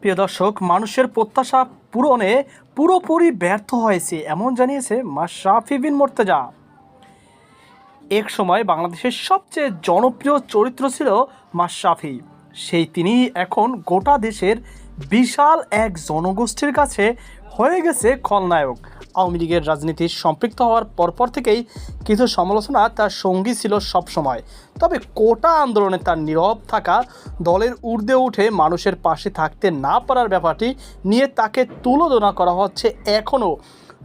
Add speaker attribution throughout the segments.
Speaker 1: প্রিয় দর্শক, মানুষের প্রত্যাশা পূরণে পুরোপুরি ব্যর্থ হয়েছে, এমন জানিয়েছে মাশরাফি বিন মোর্তেজা। এক সময় বাংলাদেশের সবচেয়ে জনপ্রিয় চরিত্র ছিল মাশরাফি সেই তিনি এখন গোটা দেশের বিশাল এক জনগোষ্ঠীর কাছে হয়ে গেছে খলনায়ক। আওয়ামী লীগের রাজনীতির সম্পৃক্ত হওয়ার পরপর থেকেই কিছু সমালোচনা তার সঙ্গী ছিল সবসময়। তবে কোটা আন্দোলনে তার নীরব থাকা, দলের ঊর্ধ্বে উঠে মানুষের পাশে থাকতে না পারার ব্যাপারটি নিয়ে তাকে তুলোধনা করা হচ্ছে এখনও।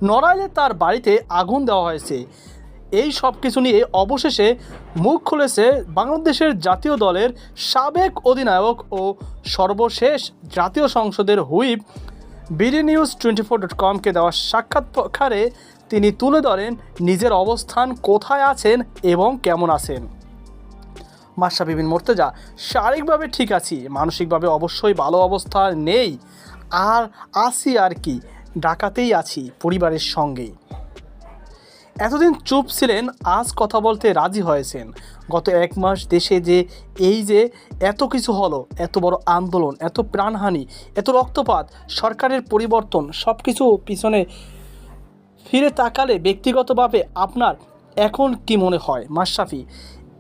Speaker 1: নড়াইলে তার বাড়িতে আগুন দেওয়া হয়েছে। এই সব কিছু নিয়ে অবশেষে মুখ খুলেছে বাংলাদেশের জাতীয় দলের সাবেক অধিনায়ক ও সর্বশেষ জাতীয় সংসদের whip. BD news twenty four dot কমকে দেওয়া সাক্ষাৎকারে তিনি তুলে ধরেন নিজের অবস্থান কোথায় আছেন এবং কেমন আছেন। মাসা বিবিন মোর্তেজা, শারীরিকভাবে ঠিক আছি, মানসিকভাবে অবশ্যই ভালো অবস্থা নেই। আর আছি আর কি ঢাকাতেই আছি পরিবারের সঙ্গেই এতদিন চুপ ছিলেন, আজ কথা বলতে রাজি হয়েছেন। গত এক মাস দেশে যে এই যে এত কিছু হলো, এত বড় আন্দোলন, এত প্রাণহানি, এত রক্তপাত, সরকারের পরিবর্তন সব কিছু পিছনে ফিরে তাকালে ব্যক্তিগতভাবে আপনার এখন কি মনে হয়? মাশরাফি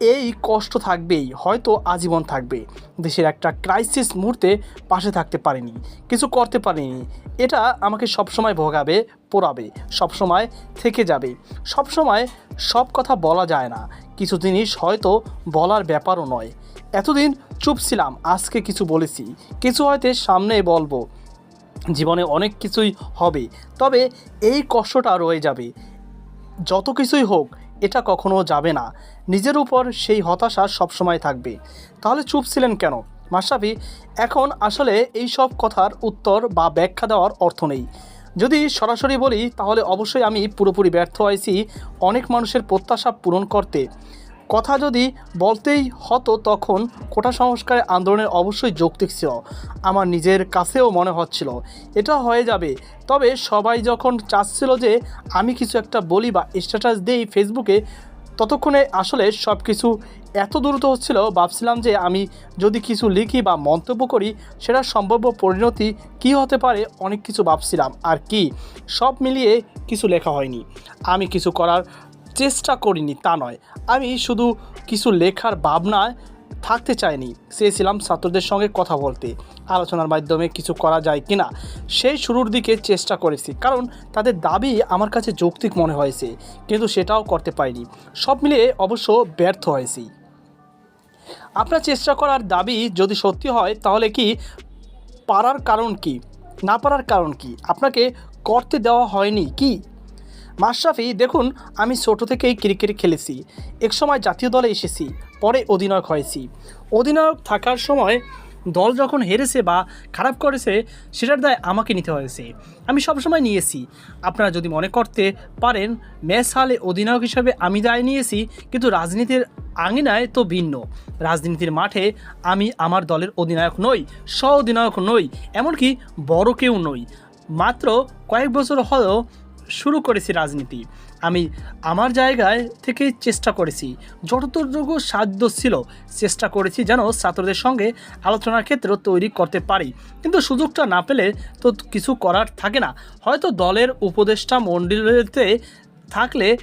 Speaker 1: এই কষ্ট থাকবেই, হয়তো আজীবন থাকবে। দেশের একটা ক্রাইসিস মুহূর্তে পাশে থাকতে পারিনি, কিছু করতে পারিনি। এটা আমাকে সবসময় ভোগাবে, পোড়াবে, সবসময় থেকে যাবে। সবসময় সব কথা বলা যায় না, কিছু জিনিস হয়তো বলার ব্যাপারও নয়। এতদিন চুপ ছিলাম, আজকে কিছু বলেছি, কিছু হয়তো সামনে বলব। জীবনে অনেক কিছুই হবে, তবে এই কষ্টটা রয়ে যাবে। যত কিছুই হোক এটা কখনো যাবে না। নিজের উপর সেই হতাশা সবসময় থাকবে। তাহলে চুপ ছিলেন কেন? মাশরাফি, এখন আসলে এই সব কথার উত্তর বা ব্যাখ্যা দেওয়ার অর্থ নেই। যদি সরাসরি বলি, তাহলে অবশ্যই আমি পুরোপুরি ব্যর্থ হয়েছি অনেক মানুষের প্রত্যাশা পূরণ করতে। কথা যদি বলতেই হতো তখন কোটা সংস্কারের আন্দোলনের অবশ্যই যৌক্তিক ছিল। আমার নিজের কাছেও মনে হচ্ছিল। এটা হয়ে যাবে। তবে সবাই যখন চাচ্ছিল যে আমি কিছু একটা বলি বা স্ট্যাটাস দিই ফেসবুকে, ততক্ষণে আসলে সব কিছু এত দ্রুত হচ্ছিল, ভাবছিলাম যে আমি যদি কিছু লিখি বা মন্তব্য করি, সেটা সম্ভাব্য পরিণতি কি হতে পারে অনেক কিছু ভাবছিলাম। আর কি? সব মিলিয়ে কিছু লেখা হয়নি। আমি কিছু করার চেষ্টা করিনি, তা নয়। আমি শুধু কিছু লেখার ভাবনায় থাকতে চাইনি। চেয়েছিলাম ছাত্রদের সঙ্গে কথা বলতে, আলোচনার মাধ্যমে কিছু করা যায় কিনা, সেই শুরুর দিকে চেষ্টা করেছি। কারণ তাদের দাবি আমার কাছে যৌক্তিক মনে হয়েছে, কিন্তু সেটাও করতে পারিনি। সব মিলিয়ে অবশ্য ব্যর্থ হয়েছি। আপনার চেষ্টা করার দাবি যদি সত্যি হয়, তাহলে কি পারার কারণ কি? না পারার কারণ কি? আপনাকে করতে দেওয়া হয়নি কি? মাশরাফি, দেখুন, আমি ছোট থেকেই ক্রিকেট খেলেছি। এক সময় জাতীয় দলে এসেছি, পরে অধিনায়ক হয়েছি। অধিনায়ক থাকার সময় দল যখন হেরেছে বা খারাপ করেছে, সেটার দায় আমাকে নিতে হয়েছে। আমি সবসময় নিয়েছি। আপনারা যদি মনে করতে পারেন, ম্যাচ হালে অধিনায়ক হিসাবে আমি দায় নিয়েছি, কিন্তু রাজনীতির আঙিনায় তো ভিন্ন। রাজনীতির মাঠে আমি আমার দলের অধিনায়ক নই স্ব অধিনায়ক নই, এমনকি বড় কেউ নই। মাত্র কয়েক বছর হলেও শুরু করেছি রাজনীতি। আমি আমার জায়গায় থেকে চেষ্টা করেছি। যতটুকু সাধ্য ছিল চেষ্টা করেছি যেন ছাত্রদের সঙ্গে আলোচনার ক্ষেত্রে তৈরি করতে পারি। কিন্তু সুযোগটা না পেলে তো কিছু করার থাকে না। হয়তো দলের উপদেষ্টা মণ্ডলীতে থাকলে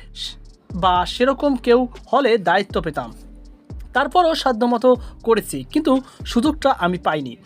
Speaker 1: বা সেরকম কেউ হলে দায়িত্ব পেতাম। তারপরও সাধ্যমতো করেছি। কিন্তু সুযোগটা আমি পাইনি।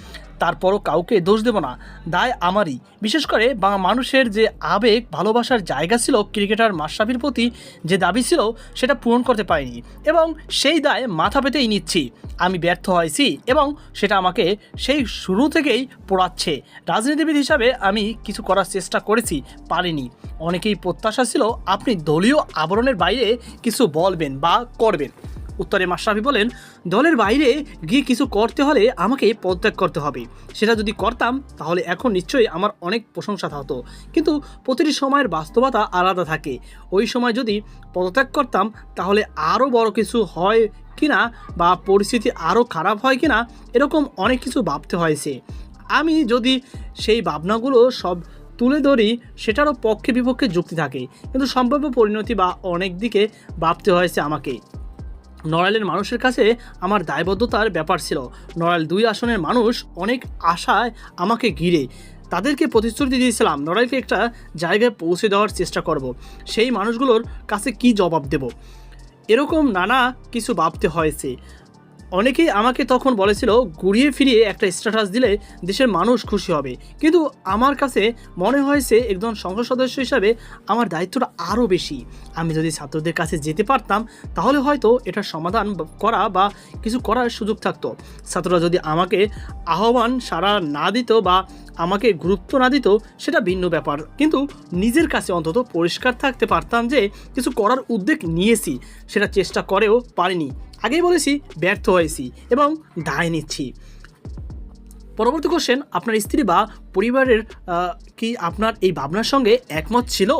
Speaker 1: তারপরও কাউকে দোষ দেব না। দায় আমারই। বিশেষ করে বাংলা মানুষের যে আবেগ, ভালোবাসার জায়গা ছিল ক্রিকেটার মাশরাফির প্রতি যে দাবি ছিল, সেটা পূরণ করতে পারিনি এবং সেই দায় মাথা পেতেই নিচ্ছি। আমি ব্যর্থ হয়েছি এবং সেটা আমাকে সেই শুরু থেকেই পড়াচ্ছে। রাজনীতিবিদ হিসাবে আমি কিছু করার চেষ্টা করেছি, পারিনি। অনেকেই প্রত্যাশা ছিল আপনি দলীয় আবরণের বাইরে কিছু বলবেন বা করবেন। উত্তরে মাশরাফি বলেন, দলের বাইরে গিয়ে কিছু করতে হলে আমাকে পদত্যাগ করতে হবে। সেটা যদি করতাম, তাহলে এখন নিশ্চয়ই আমার অনেক প্রশংসা হতো কিন্তু প্রতিটি সময়ের বাস্তবতা আলাদা থাকে। ওই সময় যদি পদত্যাগ করতাম, তাহলে আরও বড় কিছু হয় কিনা বা পরিস্থিতি আরও খারাপ হয় কিনা, এরকম অনেক কিছু ভাবতে হয়েছে। আমি যদি সেই ভাবনাগুলো সব তুলে ধরি, সেটারও পক্ষে বিপক্ষে যুক্তি থাকে। কিন্তু সম্ভাব্য পরিণতি বা অনেক দিকে ভাবতে হয়েছে আমাকে। নড়াইলের মানুষের কাছে আমার দায়বদ্ধতার ব্যাপার ছিল। নড়াইল দুই আসনের মানুষ অনেক আশায় আমাকে ঘিরে। তাদেরকে প্রতিশ্রুতি দিয়েছিলাম, নড়াইলকে একটা জায়গায় পৌঁছে দেওয়ার চেষ্টা করব। সেই মানুষগুলোর কাছে কি জবাব দেব? এরকম নানা কিছু ভাবতে হয়েছে। অনেকেই আমাকে তখন বলেছিল, ঘুরিয়ে ফিরিয়ে একটা স্ট্যাটাস দিলে দেশের মানুষ খুশি হবে। কিন্তু আমার কাছে মনে হয়েছে একজন সংসদ সদস্য হিসাবে আমার দায়িত্বটা আরও বেশি। আমি যদি ছাত্রদের কাছে যেতে পারতাম, তাহলে হয়তো এটার সমাধান করা বা কিছু করার সুযোগ থাকতো। ছাত্ররা যদি আমাকে আহ্বান সারা না দিত বা আমাকে গুরুত্ব না দিত, সেটা ভিন্ন ব্যাপার। কিন্তু নিজের কাছে অন্তত পরিষ্কার থাকতে পারতাম যে, কিছু করার উদ্যোগ নিয়েছি, সেটা চেষ্টা করেও পারিনি। আগেই বলেছি, ব্যর্থ হয়েছি এবং দায় নিচ্ছি। পরবর্তী কোশ্চেন আপনার স্ত্রী বা পরিবারের কি আপনার এই ভাবনার সঙ্গে একমত ছিল?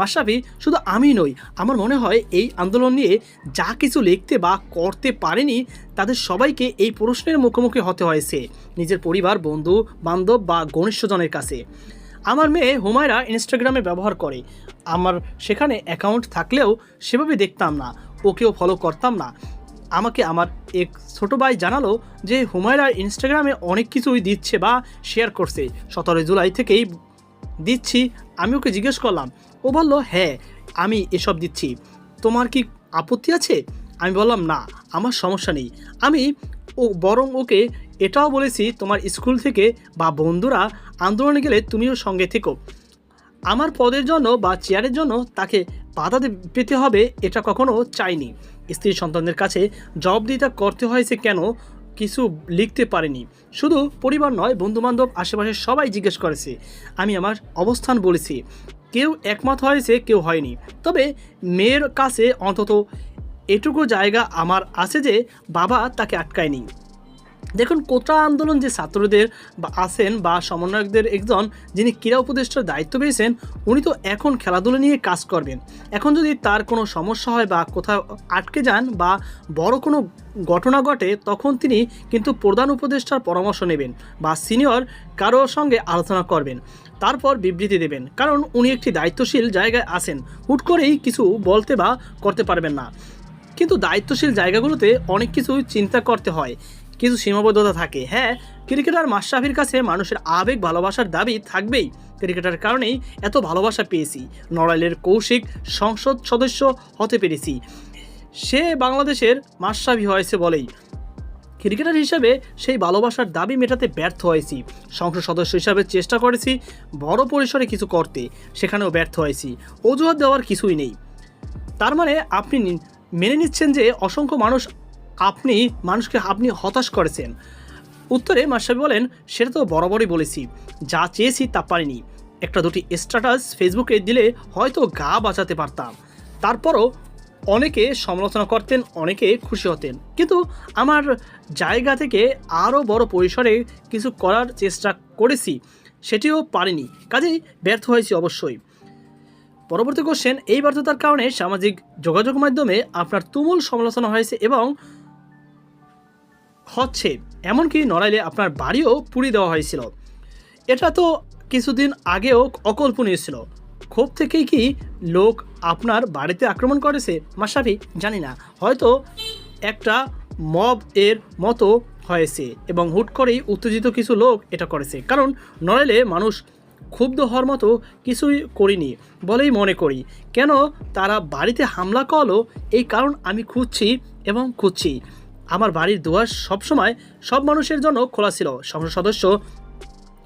Speaker 1: মাসাবি শুধু আমি নই, আমার মনে হয় এই আন্দোলন নিয়ে যা কিছু লিখতে বা করতে পারেনি, তাদের সবাইকে এই প্রশ্নের মুখোমুখি হতে হয়েছে, নিজের পরিবার, বন্ধু, বান্ধব বা ঘনিষ্ঠজনের কাছে। আমার মেয়ে হুমায়রা ইনস্টাগ্রামে ব্যবহার করে, আমার সেখানে অ্যাকাউন্ট থাকলেও সেভাবে দেখতাম না, ওকেও ফলো করতাম না। আমাকে আমার এক ছোট ভাই জানালো যে হুমায়রা ইনস্টাগ্রামে অনেক কিছুই দিচ্ছে বা শেয়ার করছে। সতেরোই জুলাই থেকেই দিচ্ছি, আমি ওকে জিজ্ঞেস করলাম, ও বলল হ্যাঁ আমি এসব দিচ্ছি। তোমার কি আপত্তি আছে? আমি বললাম, না, আমার সমস্যা নেই। আমি ও, বরং ওকে এটাও বলেছি, তোমার স্কুল থেকে বা বন্ধুরা আন্দোলনে গেলে তুমিও সঙ্গে থেকো। আমার পদের জন্য বা চেয়ারের জন্য তাকে বাধা পেতে হবে, এটা কখনো চাইনি। স্ত্রী সন্তানদের কাছে জবাবদিহিতা করতে হয়েছে কেন কিছু লিখতে পারেনি। শুধু পরিবার নয়, বন্ধুবান্ধব আশেপাশে সবাই জিজ্ঞেস করেছে আমি আমার অবস্থান বলেছি। কেউ একমত হয়েছে কেউ হয়নি। তবে মেয়ের কাছে অন্তত এটুকু জায়গা আমার আছে যে বাবা তাকে আটকায়নি। দেখুন, কোটা আন্দোলন যে ছাত্রদের বা আছেন বা সমন্বয়কদের একজন যিনি ক্রীড়া উপদেষ্টার দায়িত্ব পেয়েছেন, উনি তো এখন খেলাধুলা নিয়ে কাজ করবেন। এখন যদি তার কোনো সমস্যা হয় বা কোথাও আটকে যান বা বড় কোনো ঘটনা ঘটে, তখন তিনি কিন্তু প্রধান উপদেষ্টার পরামর্শ নেবেন বা সিনিয়র কারোর সঙ্গে আলোচনা করবেন। তারপর বিবৃতি দেবেন। কারণ উনি একটি দায়িত্বশীল জায়গায় আছেন। হুট করেই কিছু বলতে বা করতে পারবেন না। কিন্তু দায়িত্বশীল জায়গাগুলোতে অনেক কিছু চিন্তা করতে হয়। কিছু সীমাবদ্ধতা থাকে। হ্যাঁ ক্রিকেটার মাশরাফির কাছে মানুষের আবেগ, ভালোবাসার দাবি থাকবেই। ক্রিকেটার কারণেই এত ভালোবাসা পেয়েছি। নড়াইলের কৌশিক সংসদ সদস্য হতে পেরেছি। সে বাংলাদেশের মাশরাফি হয়েছে বলেই। ক্রিকেটার হিসেবে সেই ভালোবাসার দাবি মেটাতে ব্যর্থ হয়েছি। সংসদ সদস্য হিসাবে চেষ্টা করেছি বড় পরিসরে কিছু করতে, সেখানেও ব্যর্থ হয়েছি। অজুহাত দেওয়ার কিছুই নেই। তার মানে আপনি মেনে নিচ্ছেন যে অসংখ্য মানুষ আপনি মানুষকে, আপনি হতাশ করেছেন। উত্তরে মাসাবি বলেন, সেটা তো বরাবরই বলেছি। যা চেয়েছি তা পারিনি। একটা দুটি স্ট্যাটাস ফেসবুকে দিলে হয়তো গা বাঁচাতে পারতাম। তারপরও অনেকে সমালোচনা করতেন, অনেকে খুশি হতেন। কিন্তু আমার জায়গা থেকে আরও বড় পরিসরে কিছু করার চেষ্টা করেছি, সেটিও পারিনি। কাজেই ব্যর্থ হয়েছি অবশ্যই। পরবর্তী কোশ্চেন এই ব্যর্থতার কারণে সামাজিক যোগাযোগ মাধ্যমে আপনার তুমুল সমালোচনা হয়েছে এবং হচ্ছে, এমনকি নড়াইলে আপনার বাড়িও পুড়িয়ে দেওয়া হয়েছিল। এটা তো কিছুদিন আগেও অকল্পনীয় ছিল। ক্ষোভ থেকেই কি লোক আপনার বাড়িতে আক্রমণ করেছে? মাসাফি জানি না। হয়তো একটা মব এর মতো হয়েছে এবং হুট করেই উত্তেজিত কিছু লোক এটা করেছে। কারণ নড়াইলে মানুষ ক্ষুব্ধ হওয়ার মতো কিছুই করিনি, বলেই মনে করি। কেন তারা বাড়িতে হামলা করল? এই কারণ আমি খুঁজছি এবং খুঁজছি। আমার বাড়ির দুয়ার সবসময় সব মানুষের জন্য খোলা ছিল। সংসদ সদস্য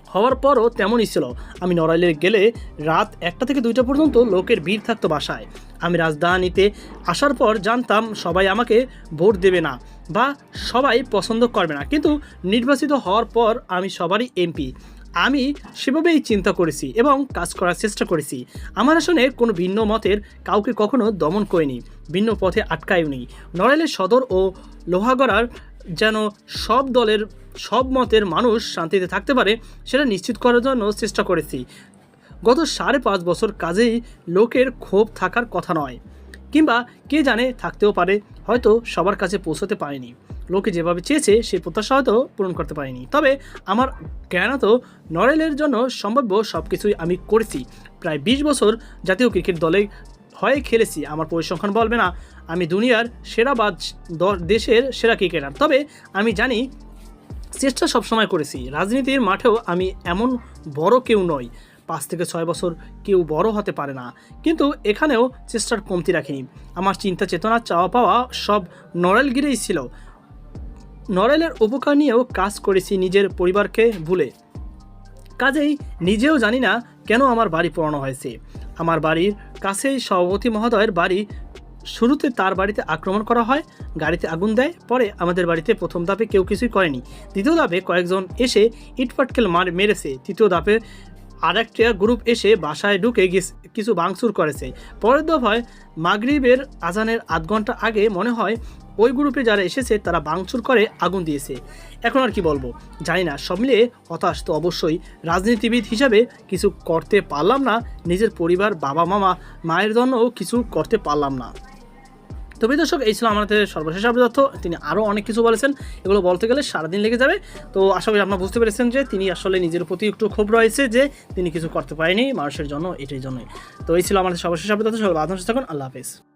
Speaker 1: হওয়ার পরও তেমনই ছিল। আমি নড়াইলে গেলে রাত একটা থেকে দুইটা পর্যন্ত লোকের ভিড় থাকতো বাসায়। আমি রাজধানীতে আসার পর জানতাম সবাই আমাকে ভোট দেবে না বা সবাই পছন্দ করবে না। কিন্তু নির্বাচিত হওয়ার পর আমি সবারই এমপি। আমি সেভাবেই চিন্তা করেছি এবং কাজ করার চেষ্টা করেছি। আমার আসলে কোনো ভিন্ন মতের কাউকে কখনো দমন করিনি, ভিন্ন পথে আটকায়নি নড়াইলের সদর ও লোহাগড়ার যেন সব দলের সব মতের মানুষ শান্তিতে থাকতে পারে, সেটা নিশ্চিত করার জন্য চেষ্টা করেছি। গত সাড়ে পাঁচ বছর কাজেই লোকের ক্ষোভ থাকার কথা নয়, কিংবা কে জানে থাকতেও পারে, হয়তো সবার কাছে পৌঁছতে পারেনি। লোকে যেভাবে চেয়েছে, সেই প্রত্যাশা হয়তো পূরণ করতে পারেনি। তবে আমার জ্ঞানত নরেলের জন্য সম্ভাব্য সব কিছুই আমি করেছি। প্রায় বিশ বছর জাতীয় ক্রিকেট দলে ভয়ে খেলেছি। আমার পরিসংখ্যান বলবে না, আমি দুনিয়ার সেরা বা দেশের সেরা ক্রিকেটার। তবে আমি জানি, চেষ্টা সবসময় করেছি। রাজনীতির মাঠেও আমি এমন বড় কেউ নই। পাঁচ থেকে ছয় বছর কেউ বড় হতে পারে না। কিন্তু এখানেও চেষ্টার কমতি রাখিনি। আমার চিন্তা চেতনা চাওয়া পাওয়া সব নড়াইলগিরেই ছিল। নড়াইলের উপকার নিয়েও কাজ করেছি নিজের পরিবারকে ভুলে। কাজেই নিজেও জানি না কেন আমার বাড়ি পোড়ানো হয়েছে। আমার বাড়ির কাছেই সভাপতি মহোদয়ের বাড়ি। শুরুতে তার বাড়িতে আক্রমণ করা হয়, গাড়িতে আগুন দেয়, পরে আমাদের বাড়িতে প্রথম ধাপে কেউ কিছুই করেনি। দ্বিতীয় ধাপে কয়েকজন এসে ইটপাটকেল মার মেরেছে। তৃতীয় ধাপে আর আরেকটা গ্রুপ এসে বাসায় ঢুকে কিছু ভাঙচুর করেছে। পরের দফায় মাগরিবের আজানের আধ ঘণ্টা আগে মনে হয় ওই গ্রুপে যারা এসেছে, তারা ভাঙচুর করে আগুন দিয়েছে। এখন আর কি বলব? জানি না, সব মিলিয়ে হতাশ তো অবশ্যই। রাজনীতিবিদ হিসাবে কিছু করতে পারলাম না, নিজের পরিবার, বাবা, মামা, মায়ের জন্যও কিছু করতে পারলাম না। তবে দর্শক, এই ছিল আমাদের সর্বশেষ আপডেট তিনি আরও অনেক কিছু বলেছেন, এগুলো বলতে গেলে সারাদিন লেগে যাবে। তো আশা করি আপনারা বুঝতে পেরেছেন যে তিনি আসলে নিজের প্রতি একটু ক্ষোভ রয়েছে যে তিনি কিছু করতে পারেনি মানুষের জন্য, এটাই জন্যই। তো এই ছিল আমাদের সর্বশেষ আপডেট সবাই ভালো থাকুন, আল্লাহ হাফেজ।